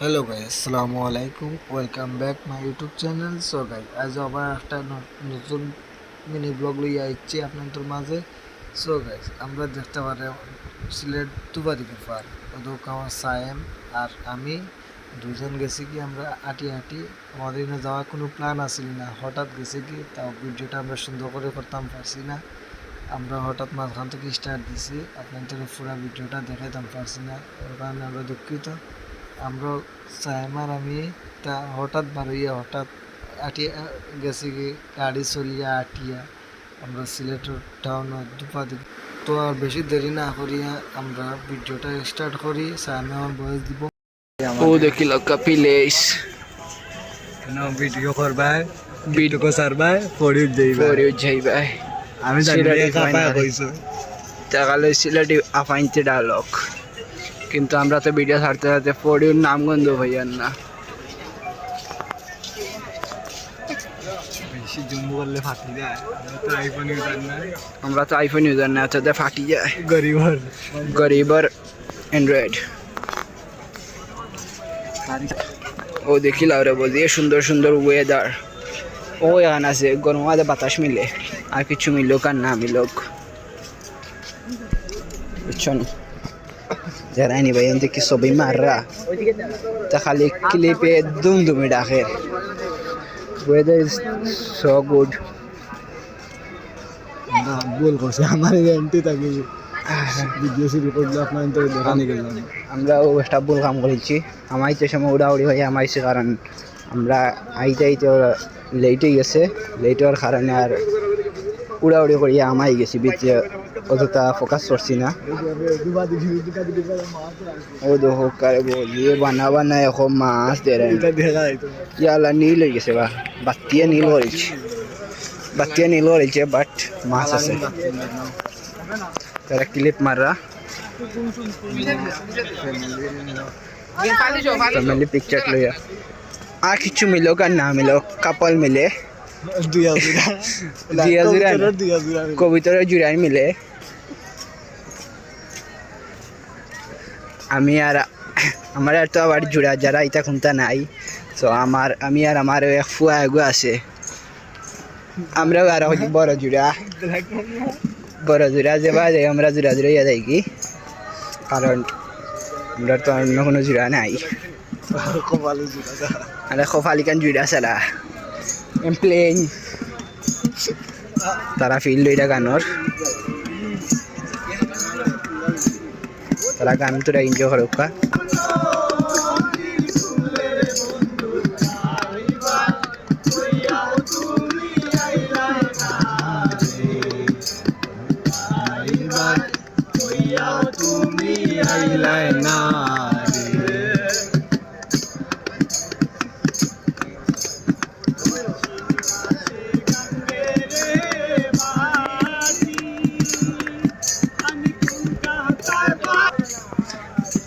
Hello guy আসসালামু আলাইকুম welcome back my YouTube channel so guy আজ আবার একটা নতুন মিনি ব্লগ লইয়া আইছি আপনাদের মাঝে। সো গাইস আমরা দেখতে পারি সিলেট দুবারি ব্যাপার ওদুক আমার সায়েম আর আমি দুজন গেছি কি আমরা আটি আটি আমাদের এখানে যাওয়ার কোনো প্ল্যান আসিল না। হঠাৎ গেছি কি, তাও ভিডিওটা আমরা সুন্দর করে করতাম, পারছি না। আমরা হঠাৎ মাঝখান থেকে স্টার্ট দিছি। আপনাদের পুরো ভিডিওটা দেখাইতাম, পারছি না। ওর কারণে আমরা দুঃখিত। আমরা সাইমার আমি তা হঠাৎ বারইয়া হঠাৎ আটিয়া গেছি কি গাড়ি চলিয়া আটিয়া আমরা সিলেটের টাউন দুপাদি তো আর বেশি দেরি না করিয়া আমরা ভিডিওটা স্টার্ট করি সাইমে আমার বয়স দিব। ও দেখিল কপিলেশ ভিডিও করবা ভিডিও সারবা পড়ি যাইবা পরে যাইবাই। আমি জানি কাপা কইছো। তাকালে সিলেটি আফাইনতে ডায়লগ কিন্তু আমরা তো ভিডিও ছাড়তে ছাড়তে পড়ির নাম গন্ধ ভাইয়ার না। আমরা তো আইফোন ইউজার না। তাতে ফাটি যায়। গরিবর। গরিবর অ্যান্ড্রয়েড ও দেখিল রে বলছি এ সুন্দর সুন্দর ওয়েদার ও এখানে আছে গরম বাতাস মিলে। আর কিছু মিলুক আর না মিলুক। বুঝছ না যারা নি ভাই এনতে কি সবই মাররা তা খালি ক্লিপে দুম দুমে ডাকে। ওয়েদার ইজ সো গুড না ভুল করছে। আমার এন্টি থাকি ভিডিও শুরু করলে আপনার তো দেখানি গেলাম আমরাও একটা ভুল কাম করেছি। আমাইতে সময় উড়াউড়ি হয়ে আমাইছে কারণ আমরা আইতে আইতে লেটে গেছে। লেট হওয়ার কারণে আর উড়াউড়ি করিয়া আমাই গেছি বিতে অতটা ফোকাস করছি না ও দেখো কারে বলিয়ে বানা বানা এখন মাছ দেয় ইয়ালা নীল হয়ে গেছে বা বাত্তিয়ে নীল করেছে বাত্তিয়ে নীল করেছে বাট মাছ আছে তারা ক্লিপ মাররা ফ্যামিলি পিকচার লইয়া আর কিছু মিলক আর না মিলক কাপল মিলে দিয়া জুড়া কবিতার জুড়াই মিলে আমি আর আমার আর তো আবার জুড়া যারা ইটা খুনতা নাই তো আমার আমি আর আমার এক ফুয়া এগো আছে আমরাও আর বড় জুড়া বড় জুড়া যাবা যাই আমরা জুড়া জুড়া ইয়া যাই কি কারণ আমরা তো অন্য কোনো জুড়া নাই ada kofalikan juda salah yang plain tara feel do ida ganor tara gan tu dah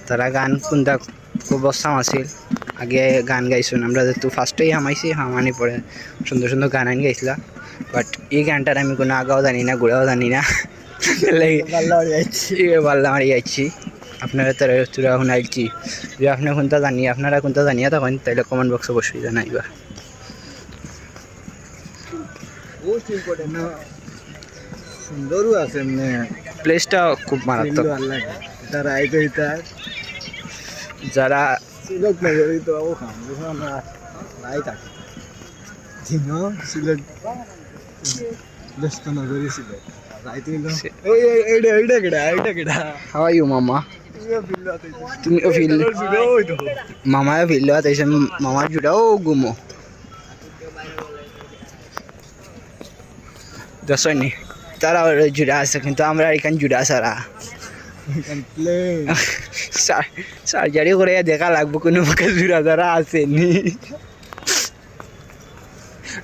তারা গান কোনটা খুব বসাম আছিল। আগে গান গাইছোন আমরা যেহেতু ফার্স্টেই হামাইছি হামানি পরে সুন্দর সুন্দর গান আনি গাইছিলা। বাট এই গানটার আমি কোনো আগাও জানি না গোড়াও জানি না। পাল্লা মারি যাচ্ছি আপনারা তারা তোরা এখন আইছি যদি আপনি কোনটা জানি আপনারা কোনটা জানিয়া থাকেন তাহলে কমেন্ট বক্সে অবশ্যই জানাইবা। সুন্দরও আছে প্লেসটা খুব মারাত্মক। তারা আইতে যারা সিলেট নগরী তো ও খাম আমরা নাই থাকে দিন সিলেট ব্যস্ত নগরী সিলেট রাইতে গেল সে- এই এই এইটা এইটা কেডা এইটা কেডা হাউ আর ইউ মামা তুমি ফিল মামা ফিল তাইছে মামা জুড়াও গুমো দশনি তারা জুড়া আছে কিন্তু আমরা এখানে জুড়া সারা সার্জারি করে দেখা লাগবো কোনো মুখে জুড়া যারা আসেনি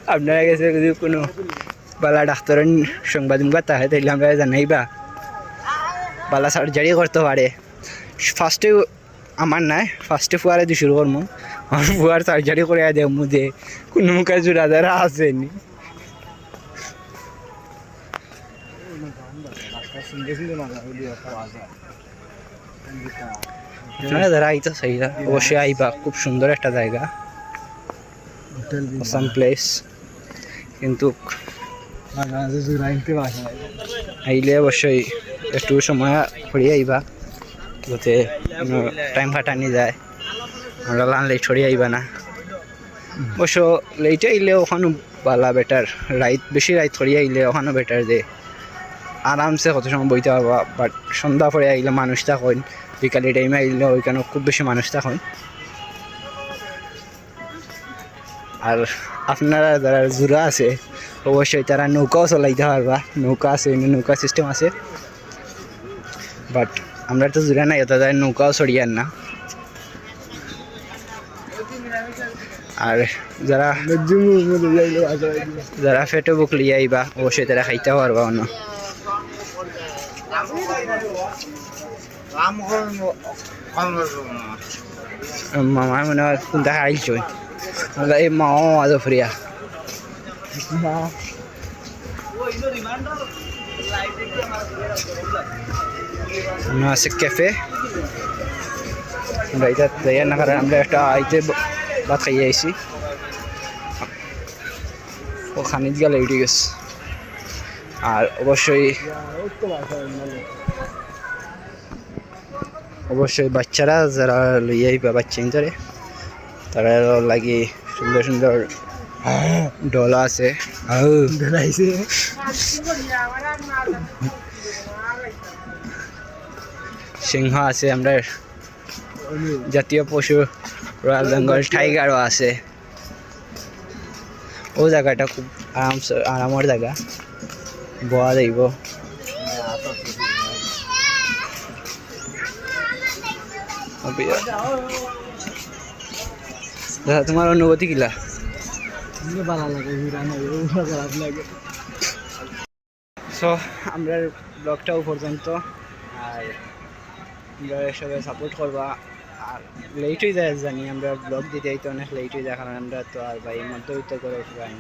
আপনারা কাছে যদি কোনো বালা ডাক্তারের সংবাদ মুবাদ তাহে তাইলে আমরা জানাইবা। বালা সার্জারি করতে পারে ফার্স্টে আমার নাই ফার্স্টে ফুয়ারে দিয়ে শুরু করব আমার ফুয়ার সার্জারি করে দেব মুদে কোনো মুখে জোড়া যারা আসেনি মাথা দিয়ে পাওয়া যায় আপনারা যারা আইতে চাইরা অবশ্যই আইবা। খুব সুন্দর একটা জায়গা। সাম প্লেস কিন্তু আইলে অবশ্যই একটু সময় পড়িয়ে আইবা। যাতে টাইম কাটানি যায়। আমরা লান লেট ছড়িয়ে আইবা না। অবশ্য লেটে আইলে ওখানে বালা বেটার রাইত বেশি রাইত ছড়িয়ে আইলে ওখানে বেটার যে আরামসে কত সময় বইতে পারবা বাট সন্ধ্যা পরে আইলে মানুষ থাকেন বিকালে টাইমে আইলে ওইখানে খুব বেশি মানুষ থাকেন আর আপনারা যারা জোড়া আছে অবশ্যই তারা নৌকাও চলাইতে পারবা। নৌকা আছে নৌকা সিস্টেম আছে। বাট আমরা তো জোড়া নাই ওটা নৌকাও ছড়িয়ার না। আর যারা যারা ফেটো বুক লিয়ে আইবা অবশ্যই তারা খাইতে পারবা অন্য। মামা মনে হয় কোনটা খাইছ এই মাও আজ ফ্রিয়া। অন্য আছে ক্যাফে আমরা এটা যাই না কারণ আমরা একটা আইতে ভাত খাইয়ে আইছি। ও খানিত গেলে উঠে গেছে। আর অবশ্যই অবশ্যই বাচ্চারা যারা লইয়া আইবা বাচ্চা ধরে তারা লাগি সুন্দর সুন্দর ডলা আছে। সিংহ আছে আমরা। জাতীয় পশু, রয়্যাল বেঙ্গল টাইগারও আছে। ও জায়গাটা খুব আরাম আরামের জায়গা। বোয়া যাইব দাদা, তোমার অনুভূতি কিলা সো আমরা ব্লগটাও পর্যন্ত, আর সবাই সাপোর্ট করবা। আর লেট হয়ে যায় জানি, আমরা ব্লগ দিতে তো অনেক লেট হয়ে যায়, কারণ আমরা তো আর ভাই মধ্যবিত্ত করে পাই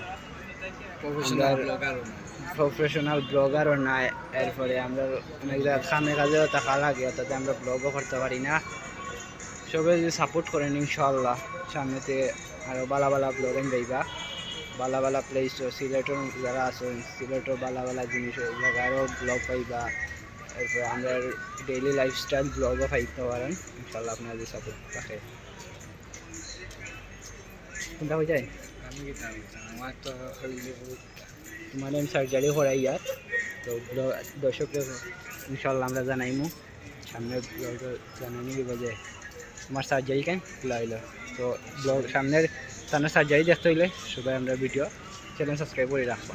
প্রফেশনাল ব্লগারও না এরপরে আমরা অনেক জায়গায় খামে কাজেও টাকা লাগে তাতে আমরা ব্লগও করতে পারি না। সবাই যদি সাপোর্ট করেন ইনশাল্লাহ সামনেতে আরও বালা বালা ব্লগ যাইবা বালা বালা প্লেস সিলেটর যারা আছে সিলেটর বালা বালা জিনিস জায়গারও ব্লগ পাইবা। এরপরে আমরা ডেইলি লাইফস্টাইল ব্লগও পাইতে পারেন ইনশাল্লাহ আপনার যদি সাপোর্ট থাকে। কোনটা হয়ে যায়? আমার তো মানে আমি সার্জারি করাই ইয়ার তো দর্শককে ইনশাল্লাহ আমরা জানাইমু। সামনে দিব যে তোমার সার্জারি কেন খোলা তো ব্লগ সামনের সামনে সার্জারি দেখতে হইলে সবাই আমরা ভিডিও চ্যানেল সাবস্ক্রাইব করে রাখব